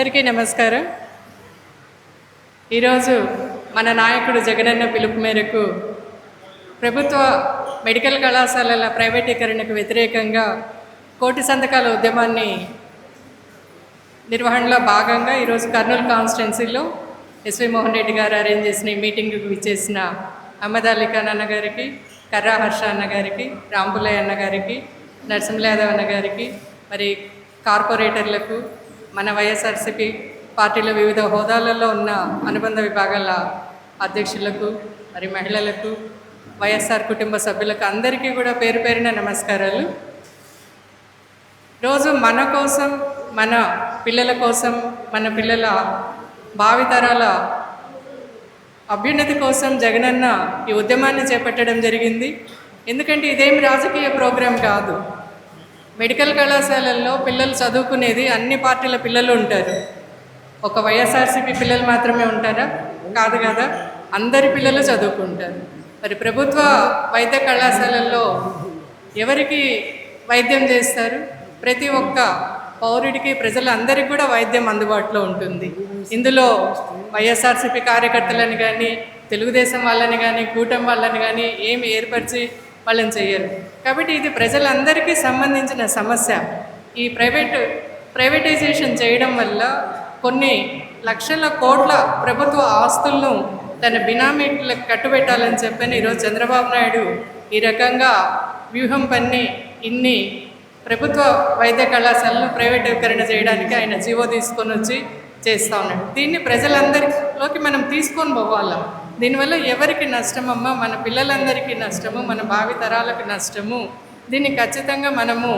అందరికీ నమస్కారం. ఈరోజు మన నాయకుడు జగనన్న పిలుపు మేరకు ప్రభుత్వ మెడికల్ కళాశాలల ప్రైవేటీకరణకు వ్యతిరేకంగా కోటి సంతకాల ఉద్యమాన్ని నిర్వహణలో భాగంగా ఈరోజు కర్నూలు కాన్స్టిట్యున్సీలో ఎస్వి మోహన్ రెడ్డి గారు అరేంజ్ చేసిన మీటింగ్కి విచ్చేసిన అహ్మద్ అన్న గారికి కర్రా హర్ష అన్న గారికి రాంపులయ్య అన్న గారికి నరసింహయాదవ్ అన్న గారికి మరి కార్పొరేటర్లకు మన వైఎస్ఆర్సీపీ పార్టీలో వివిధ హోదాలలో ఉన్న అనుబంధ విభాగాల అధ్యక్షులకు మరి మహిళలకు వైఎస్ఆర్ కుటుంబ సభ్యులకు అందరికీ కూడా పేరు పేరిన నమస్కారాలు. రోజు మన కోసం మన పిల్లల కోసం మన పిల్లల భావితరాల అభ్యున్నతి కోసం జగనన్న ఈ ఉద్యమాన్ని చేపట్టడం జరిగింది. ఎందుకంటే ఇదేం రాజకీయ ప్రోగ్రాం కాదు. మెడికల్ కళాశాలల్లో పిల్లలు చదువుకునేది అన్ని పార్టీల పిల్లలు ఉంటారు. ఒక వైఎస్ఆర్సీపీ పిల్లలు మాత్రమే ఉంటారా? కాదు కదా? అందరి పిల్లలు చదువుకుంటారు. మరి ప్రభుత్వ వైద్య కళాశాలల్లో ఎవరికి వైద్యం చేస్తారు? ప్రతి ఒక్క పౌరుడికి ప్రజలందరికీ కూడా వైద్యం అందుబాటులో ఉంటుంది. ఇందులో వైఎస్ఆర్సీపీ కార్యకర్తలను కానీ తెలుగుదేశం వాళ్ళని కానీ కూటమి వాళ్ళని కానీ ఏమి ఏర్పరిచి వాళ్ళని చేయరు. కాబట్టి ఇది ప్రజలందరికీ సంబంధించిన సమస్య. ఈ ప్రైవేట్ ప్రైవేటైజేషన్ చేయడం వల్ల కొన్ని లక్షల కోట్ల ప్రభుత్వ ఆస్తులను తన బినామీలకు కట్టుబెట్టాలని చెప్పని ఈరోజు చంద్రబాబు నాయుడు ఈ రకంగా వ్యూహం పన్ని ఇన్ని ప్రభుత్వ వైద్య కళాశాలను ప్రైవేటీకరణ చేయడానికి ఆయన జీవో తీసుకొని వచ్చి చేస్తూ ఉన్నాడు. దీన్ని ప్రజలందరిలోకి మనం తీసుకొని పోవాలి? దీనివల్ల ఎవరికి నష్టమమ్మా? మన పిల్లలందరికీ నష్టము మన భావి తరాలకు నష్టము. దీన్ని ఖచ్చితంగా మనము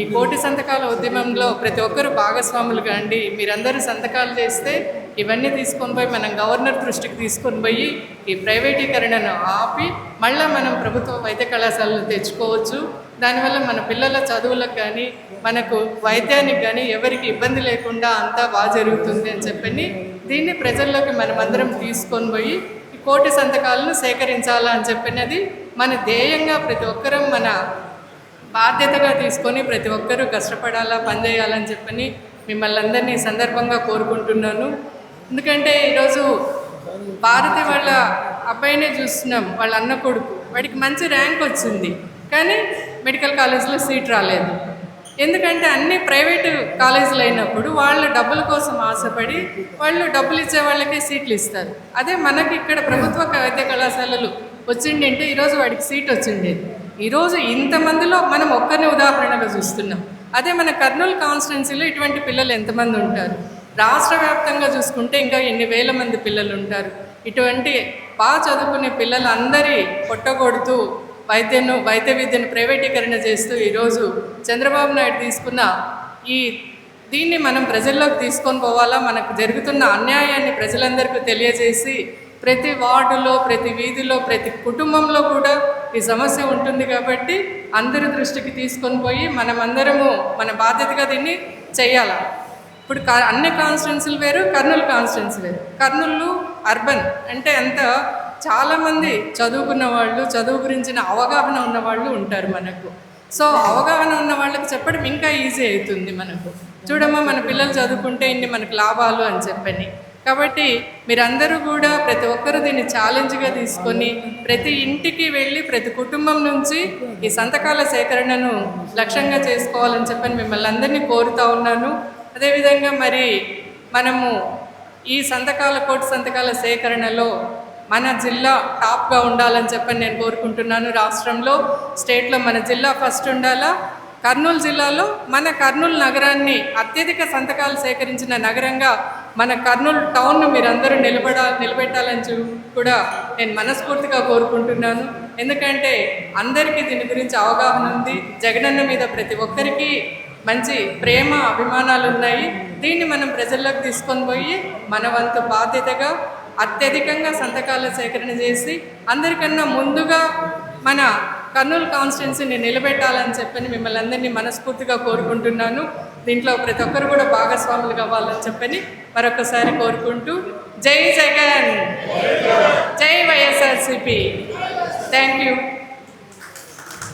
ఈ కోటి సంతకాల ఉద్యమంలో ప్రతి ఒక్కరు భాగస్వాములు కాండి. మీరందరూ సంతకాలు చేస్తే ఇవన్నీ తీసుకొని పోయి మనం గవర్నర్ దృష్టికి తీసుకొని పోయి ఈ ప్రైవేటీకరణను ఆపి మళ్ళీ మనం ప్రభుత్వ వైద్య కళాశాలలు తెచ్చుకోవచ్చు. దానివల్ల మన పిల్లల చదువులకు కానీ మనకు వైద్యానికి కానీ ఎవరికి ఇబ్బంది లేకుండా అంతా బాగా జరుగుతుంది అని చెప్పని దీన్ని ప్రజల్లోకి మనమందరం తీసుకొని పోయి కోటి సంతకాలను సేకరించాలా అని చెప్పినది మన ధ్యేయంగా ప్రతి ఒక్కరం మన బాధ్యతగా తీసుకొని ప్రతి ఒక్కరూ కష్టపడాలా పనిచేయాలని చెప్పని మిమ్మల్ని అందరినీ సందర్భంగా కోరుకుంటున్నాను. ఎందుకంటే ఈరోజు భారతి వాళ్ళ అబ్బాయినే చూస్తున్నాం వాళ్ళ అన్న కొడుకు. వాడికి మంచి ర్యాంక్ వచ్చింది. కానీ మెడికల్ కాలేజ్లో సీట్ రాలేదు. ఎందుకంటే అన్ని ప్రైవేటు కాలేజీలు అయినప్పుడు వాళ్ళ డబ్బుల కోసం ఆశపడి వాళ్ళు డబ్బులు ఇచ్చే వాళ్ళకే సీట్లు ఇస్తారు. అదే మనకి ఇక్కడ ప్రభుత్వ వైద్య కళాశాలలు వచ్చిండింటే ఈరోజు వాడికి సీట్ వచ్చిండేది ఈరోజు ఇంతమందిలో మనం ఒక్కరిని ఉదాహరణగా చూస్తున్నాం. అదే మన కర్నూలు కాన్స్టిట్యున్సీలో ఇటువంటి పిల్లలు ఎంతమంది ఉంటారు? రాష్ట్ర వ్యాప్తంగా చూసుకుంటే ఇంకా ఎన్ని వేల మంది పిల్లలు ఉంటారు? ఇటువంటి బాగా చదువుకునే పిల్లలందరి పొట్టగొడుతూ వైద్యను వైద్య విద్యను ప్రైవేటీకరణ చేస్తూ ఈరోజు చంద్రబాబు నాయుడు తీసుకున్న ఈ దీన్ని మనం ప్రజల్లోకి తీసుకొని పోవాలా? మనకు జరుగుతున్న అన్యాయాన్ని ప్రజలందరికీ తెలియజేసి ప్రతి వార్డులో ప్రతి వీధిలో ప్రతి కుటుంబంలో కూడా ఈ సమస్య ఉంటుంది కాబట్టి అందరి దృష్టికి తీసుకొని పోయి మనమందరము మన బాధ్యతగా దీన్ని చేయాలి? ఇప్పుడు కా- అన్ని కాన్స్టిట్యున్సీలు వేరు కర్నూలు కాన్స్టిట్యున్సీ వేరు. కర్నూలు అర్బన్ అంటే అంత చాలామంది చదువుకున్న వాళ్ళు చదువు గురించిన అవగాహన ఉన్న వాళ్ళు ఉంటారు మనకు. సో అవగాహన ఉన్న వాళ్ళకి చెప్పడం ఇంకా ఈజీ అవుతుంది మనకు. చూడమ్మా మన పిల్లలు చదువుకుంటే ఇన్ని మనకు లాభాలు అని చెప్పని. కాబట్టి మీరందరూ కూడా ప్రతి ఒక్కరూ దీన్ని ఛాలెంజ్గా తీసుకొని ప్రతి ఇంటికి వెళ్ళి ప్రతి కుటుంబం నుంచి ఈ సంతకాల సేకరణను లక్ష్యంగా చేసుకోవాలని చెప్పని మిమ్మల్ని అందరినీ కోరుతా ఉన్నాను. అదేవిధంగా మరి మనము ఈ సంతకాల కోటి సంతకాల సేకరణలో మన జిల్లా టాప్గా ఉండాలని చెప్పని నేను కోరుకుంటున్నాను రాష్ట్రంలో. స్టేట్లో మన జిల్లా ఫస్ట్ ఉండాలా? కర్నూలు జిల్లాలో మన కర్నూలు నగరాన్ని అత్యధిక సంతకాలు సేకరించిన నగరంగా మన కర్నూలు టౌన్ను మీరందరూ నిలబడా నిలబెట్టాలని చూ- కూడా నేను మనస్ఫూర్తిగా కోరుకుంటున్నాను. ఎందుకంటే అందరికీ దీని గురించి అవగాహన ఉంది. జగనన్న మీద ప్రతి ఒక్కరికి మంచి ప్రేమ అభిమానాలు ఉన్నాయి దీన్ని మనం ప్రజల్లోకి తీసుకొని పోయి మన వంతు బాధ్యతగా అత్యధికంగా సంతకాల సేకరణ చేసి అందరికన్నా ముందుగా మన కర్నూలు కాన్స్టిట్యున్సీని నిలబెట్టాలని చెప్పని మిమ్మల్ని అందరినీ మనస్ఫూర్తిగా కోరుకుంటున్నాను. దీంట్లో ప్రతి ఒక్కరు కూడా భాగస్వాములు కావాలని చెప్పని మరొకసారి కోరుకుంటూ జై జగన్. జై వైఎస్ఆర్సిపి. Thank you.